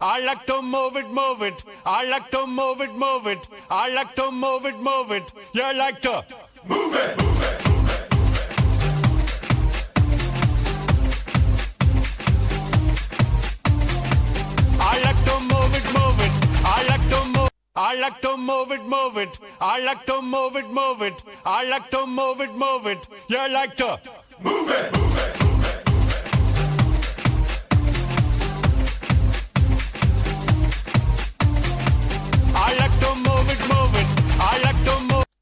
I like to move it, move it. I like to move it, move it. I like to move it, move it. You like to move it. move it. I like to move it, move it. I like to move. I like to move it, move it. I like to move it, move it. I like to move it, move it. You like to move it. I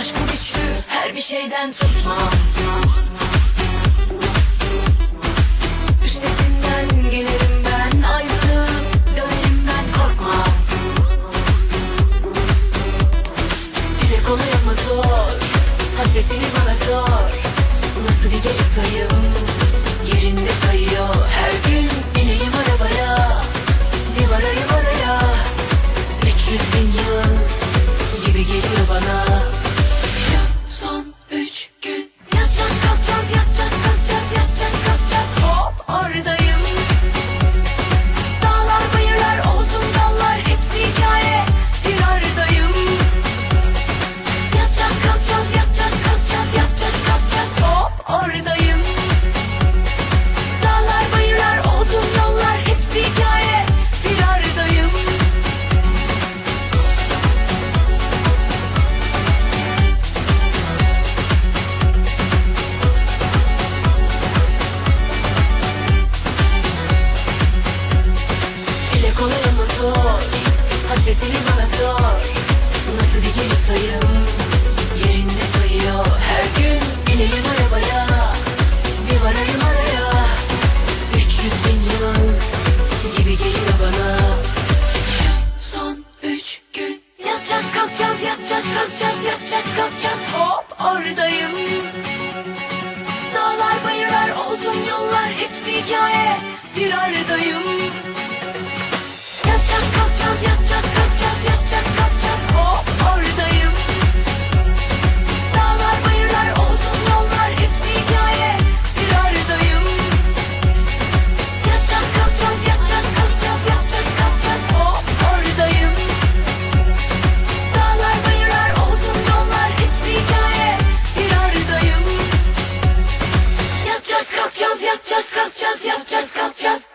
Aşkım güçlü her bir şeyden susmam Üstesinden gelirim Hasretini bana sor. Nasıl bir geri sayım? Yerinde sayıyor. Her gün bineyim arabaya. Bir varayım araya. 300 bin yıl Gibi geliyor bana. Şu son üç gün. Yatacağız kalkacağız yatacağız kalkacağız Yatacağız kalkacağız. Hop oradayım. Dağlar bayırlar uzun yollar Hepsi hikaye. Bir aradayım. Uçacağız yatacağız kaçacağız yatacağız kaçacağız. Hop oradayım. Dağlar bayırlar olsun yollar hepsi hikaye. Bir aradayım. Yatacağız kalkacağız yatacağız kalkacağız yatacağız kalkacağız. Hop oradayım. Dağlar bayırlar olsun yollar hepsi hikaye. Bir aradayım. Yatacağız kalkacağız yatacağız kalkacağız yatacağız kalkacağız.